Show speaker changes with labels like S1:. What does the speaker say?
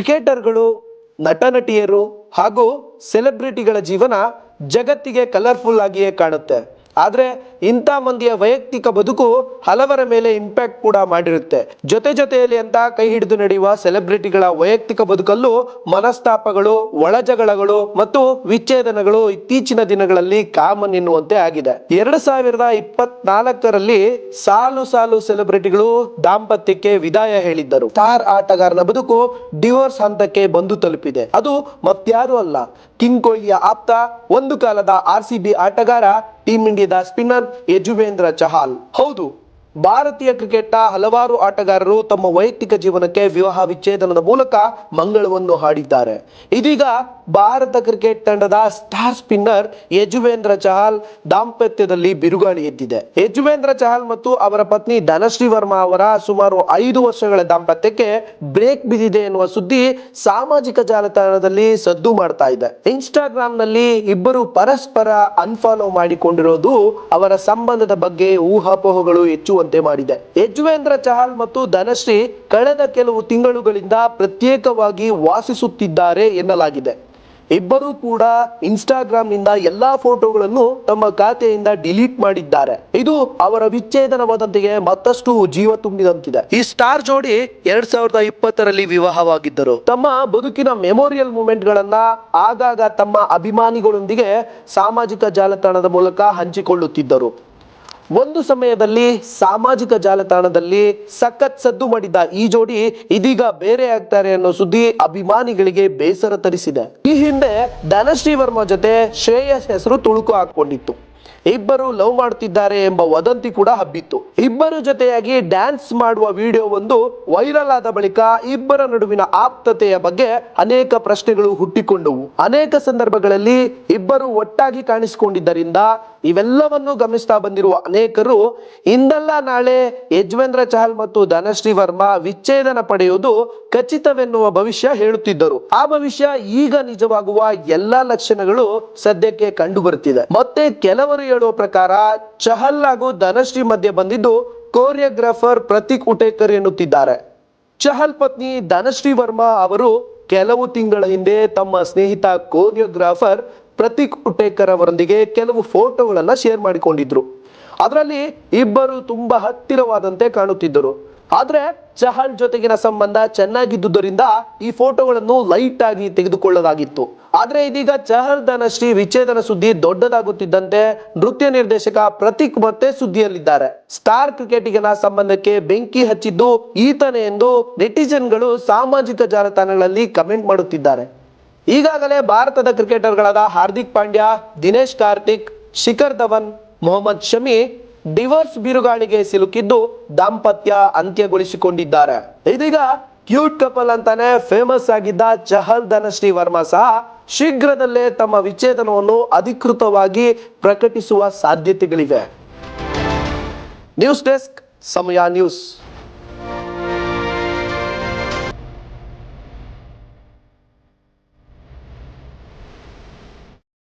S1: ಕ್ರಿಕೆಟರ್ಗಳು ನಟ ನಟಿಯರು ಹಾಗೂ ಸೆಲೆಬ್ರಿಟಿಗಳ ಜೀವನ ಜಗತ್ತಿಗೆ ಕಲರ್ಫುಲ್ ಆಗಿಯೇ ಕಾಣುತ್ತೆ. ಆದ್ರೆ ಇಂಥ ಮಂದಿಯ ವೈಯಕ್ತಿಕ ಬದುಕು ಹಲವರ ಮೇಲೆ ಇಂಪ್ಯಾಕ್ಟ್ ಕೂಡ ಮಾಡಿರುತ್ತೆ. ಜೊತೆ ಜೊತೆಯಲ್ಲಿ ಅಂತ ಕೈ ಹಿಡಿದು ನಡೆಯುವ ಸೆಲೆಬ್ರಿಟಿಗಳ ವೈಯಕ್ತಿಕ ಬದುಕಲ್ಲೂ ಮನಸ್ತಾಪಗಳು, ಒಳಜಗಳಗಳು ಮತ್ತು ವಿಚ್ಛೇದನಗಳು ಇತ್ತೀಚಿನ ದಿನಗಳಲ್ಲಿ ಕಾಮನ್ ಎನ್ನುವಂತೆ ಆಗಿದೆ. ಎರಡು ಸಾವಿರದ ಇಪ್ಪತ್ನಾಲ್ಕರಲ್ಲಿ ಸಾಲು ಸಾಲು ಸೆಲೆಬ್ರಿಟಿಗಳು ದಾಂಪತ್ಯಕ್ಕೆ ವಿದಾಯ ಹೇಳಿದ್ದರು. ಸ್ಟಾರ್ ಆಟಗಾರನ ಬದುಕು ಡಿವೋರ್ಸ್ ಹಂತಕ್ಕೆ ಬಂದು ತಲುಪಿದೆ. ಅದು ಮತ್ಯಾರು ಅಲ್ಲ. ಕಿಂಗ್ ಕೊಹ್ಲಿಯ ಆಪ್ತ ಒಂದು ಕಾಲದ ಆರ್ ಸಿ ಬಿ ಆಟಗಾರ, ಟೀಂ ಇಂಡಿಯಾದ ಸ್ಪಿನ್ನರ್ ಯಜುವೇಂದ್ರ ಚಹಾಲ್. ಹೌದು ಭಾರತೀಯ ಕ್ರಿಕೆಟ್ನ ಹಲವಾರು ಆಟಗಾರರು ತಮ್ಮ ವೈಯಕ್ತಿಕ ಜೀವನಕ್ಕೆ ವಿವಾಹ ವಿಚ್ಛೇದನದ ಮೂಲಕ ಮಂಗಳವನ್ನು ಹಾಡಿದ್ದಾರೆ. ಇದೀಗ ಭಾರತ ಕ್ರಿಕೆಟ್ ತಂಡದ ಸ್ಟಾರ್ ಸ್ಪಿನ್ನರ್ ಯಜುವೇಂದ್ರ ಚಹಲ್ ದಾಂಪತ್ಯದಲ್ಲಿ ಬಿರುಗಾಳಿ ಎದ್ದಿದೆ. ಯಜುವೇಂದ್ರ ಚಹಲ್ ಮತ್ತು ಅವರ ಪತ್ನಿ ಧನಶ್ರೀ ವರ್ಮಾ ಅವರ ಸುಮಾರು ಐದು ವರ್ಷಗಳ ದಾಂಪತ್ಯಕ್ಕೆ ಬ್ರೇಕ್ ಬಿದ್ದಿದೆ ಎನ್ನುವ ಸುದ್ದಿ ಸಾಮಾಜಿಕ ಜಾಲತಾಣದಲ್ಲಿ ಸದ್ದು ಮಾಡ್ತಾ ಇದೆ. ಇನ್ಸ್ಟಾಗ್ರಾಮ್ನಲ್ಲಿ ಇಬ್ಬರು ಪರಸ್ಪರ ಅನ್ಫಾಲೋ ಮಾಡಿಕೊಂಡಿರೋದು ಅವರ ಸಂಬಂಧದ ಬಗ್ಗೆ ಊಹಾಪೋಹಗಳು ಹೆಚ್ಚುವಂತೆ ಮಾಡಿದೆ. ಯಜ್ವೇಂದ್ರ ಚಹಲ್ ಮತ್ತು ಧನಶ್ರೀ ಕಳೆದ ಕೆಲವು ತಿಂಗಳುಗಳಿಂದ ಪ್ರತ್ಯೇಕವಾಗಿ ವಾಸಿಸುತ್ತಿದ್ದಾರೆ ಎನ್ನಲಾಗಿದೆ. ಇಬ್ಬರೂ ಕೂಡ ಇನ್ಸ್ಟಾಗ್ರಾಮ್ನಿಂದ ಎಲ್ಲಾ ಫೋಟೋಗಳನ್ನು ತಮ್ಮ ಖಾತೆಯಿಂದ ಡಿಲೀಟ್ ಮಾಡಿದ್ದಾರೆ. ಇದು ಅವರ ವಿಚ್ಛೇದನ ವದಂತಿಗೆ ಮತ್ತಷ್ಟು ಜೀವ ತುಂಬಿದಂತಿದೆ. ಈ ಸ್ಟಾರ್ ಜೋಡಿ ಎರಡ್ ಸಾವಿರದ ಇಪ್ಪತ್ತರಲ್ಲಿ ವಿವಾಹವಾಗಿದ್ದರು. ತಮ್ಮ ಬದುಕಿನ ಮೆಮೋರಿಯಲ್ ಮೂಮೆಂಟ್ ಗಳನ್ನ ಆಗಾಗ ತಮ್ಮ ಅಭಿಮಾನಿಗಳೊಂದಿಗೆ ಸಾಮಾಜಿಕ ಜಾಲತಾಣದ ಮೂಲಕ ಹಂಚಿಕೊಳ್ಳುತ್ತಿದ್ದರು. ಒಂದು ಸಮಯದಲ್ಲಿ ಸಾಮಾಜಿಕ ಜಾಲತಾಣದಲ್ಲಿ ಸಖತ್ ಸದ್ದು ಮಾಡಿದ್ದ ಈ ಜೋಡಿ ಇದೀಗ ಬೇರೆ ಆಗ್ತಾರೆ ಅನ್ನೋ ಸುದ್ದಿ ಅಭಿಮಾನಿಗಳಿಗೆ ಬೇಸರ ತರಿಸಿದೆ. ಈ ಹಿಂದೆ ಧನಶ್ರೀ ವರ್ಮಾ ಜೊತೆ ಶ್ರೇಯಸ್ ಹೆಸರು ತುಳುಕು ಹಾಕೊಂಡಿತ್ತು ಇಬ್ಬರು ಲವ್ ಮಾಡ್ತಿದ್ದಾರೆ ಎಂಬ ವದಂತಿ ಕೂಡ ಹಬ್ಬಿತ್ತು. ಇಬ್ಬರು ಜೊತೆಯಾಗಿ ಡ್ಯಾನ್ಸ್ ಮಾಡುವ ವಿಡಿಯೋ ಒಂದು ವೈರಲ್ ಆದ ಬಳಿಕ ಇಬ್ಬರ ನಡುವಿನ ಆಪ್ತತೆಯ ಬಗ್ಗೆ ಅನೇಕ ಪ್ರಶ್ನೆಗಳು ಹುಟ್ಟಿಕೊಂಡವು. ಅನೇಕ ಸಂದರ್ಭಗಳಲ್ಲಿ ಇಬ್ಬರು ಒಟ್ಟಾಗಿ ಕಾಣಿಸಿಕೊಂಡಿದ್ದರಿಂದ ಇವೆಲ್ಲವನ್ನು ಗಮನಿಸ್ತಾ ಬಂದಿರುವ ಅನೇಕರು, ಇಂದಲ್ಲ ನಾಳೆ ಯಜ್ವೇಂದ್ರ ಚಹಲ್ ಮತ್ತು ಧನಶ್ರೀ ವರ್ಮಾ ವಿಚ್ಛೇದನ ಪಡೆಯುವುದು ಖಚಿತವೆನ್ನುವ ಭವಿಷ್ಯ ಹೇಳುತ್ತಿದ್ದರು. ಆ ಭವಿಷ್ಯ ಈಗ ನಿಜವಾಗುವ ಎಲ್ಲಾ ಲಕ್ಷಣಗಳು ಸದ್ಯಕ್ಕೆ ಕಂಡು ಬರುತ್ತಿದೆ ಮತ್ತೆ ಕೆಲವರು ಹೇಳುವ ಪ್ರಕಾರ ಚಹಲ್ ಹಾಗೂ ಧನಶ್ರೀ ಮಧ್ಯೆ ಬಂದಿದ್ದು ಕೋರಿಯೋಗ್ರಾಫರ್ ಪ್ರತೀಕ್ ಉಟೇಕರ್ ಎನ್ನುತ್ತಿದ್ದಾರೆ. ಚಹಲ್ ಪತ್ನಿ ಧನಶ್ರೀ ವರ್ಮಾ ಅವರು ಕೆಲವು ತಿಂಗಳ ಹಿಂದೆ ತಮ್ಮ ಸ್ನೇಹಿತ ಕೋರಿಯೋಗ್ರಾಫರ್ ಪ್ರತೀಕ್ ಉಟೇಕರ್ ಅವರೊಂದಿಗೆ ಕೆಲವು ಫೋಟೋಗಳನ್ನ ಶೇರ್ ಮಾಡಿಕೊಂಡಿದ್ರು. ಅದರಲ್ಲಿ ಇಬ್ಬರು ತುಂಬಾ ಹತ್ತಿರವಾದಂತೆ ಕಾಣುತ್ತಿದ್ದರು. ಆದ್ರೆ ಚಹಲ್ ಜೊತೆಗಿನ ಸಂಬಂಧ ಚೆನ್ನಾಗಿದ್ದುದರಿಂದ ಈ ಫೋಟೋಗಳನ್ನು ಲೈಟ್ ಆಗಿ ತೆಗೆದುಕೊಳ್ಳಲಾಗಿತ್ತು. ಆದರೆ ಇದೀಗ ಚಹಲ್ ಧನಶ್ರೀ ವಿಚ್ಛೇದನ ಸುದ್ದಿ ದೊಡ್ಡದಾಗುತ್ತಿದ್ದಂತೆ ನೃತ್ಯ ನಿರ್ದೇಶಕ ಪ್ರತೀಕ್ ಮತ್ತೆ ಸುದ್ದಿಯಲ್ಲಿದ್ದಾರೆ. ಸ್ಟಾರ್ ಕ್ರಿಕೆಟಿಗನ ಸಂಬಂಧಕ್ಕೆ ಬೆಂಕಿ ಹಚ್ಚಿದ್ದು ಈತನೇ ಎಂದು ನೆಟಿಜನ್ಗಳು ಸಾಮಾಜಿಕ ಜಾಲತಾಣಗಳಲ್ಲಿ ಕಮೆಂಟ್ ಮಾಡುತ್ತಿದ್ದಾರೆ. ಈಗಾಗಲೇ ಭಾರತದ ಕ್ರಿಕೆಟರ್ಗಳಾದ ಹಾರ್ದಿಕ್ ಪಾಂಡ್ಯ, ದಿನೇಶ್ ಕಾರ್ತಿಕ್, ಶಿಖರ್ ಧವನ್, ಮೊಹಮ್ಮದ್ ಶಮಿ ಡಿವೋರ್ಸ್ ಬಿರುಗಾಳಿಗೆ ಸಿಲುಕಿದ್ದು ದಾಂಪತ್ಯ ಅಂತ್ಯಗೊಳಿಸಿಕೊಂಡಿದ್ದಾರೆ. ಇದೀಗ ಕ್ಯೂಟ್ ಕಪಲ್ ಅಂತಾನೆ ಫೇಮಸ್ ಆಗಿದ್ದ ಚಹಲ್ ಧನಶ್ರೀ ವರ್ಮಾ ಸಹ ಶೀಘ್ರದಲ್ಲೇ ತಮ್ಮ ವಿಚ್ಛೇದನವನ್ನು ಅಧಿಕೃತವಾಗಿ ಪ್ರಕಟಿಸುವ ಸಾಧ್ಯತೆಗಳಿವೆ. News desk Samaya news.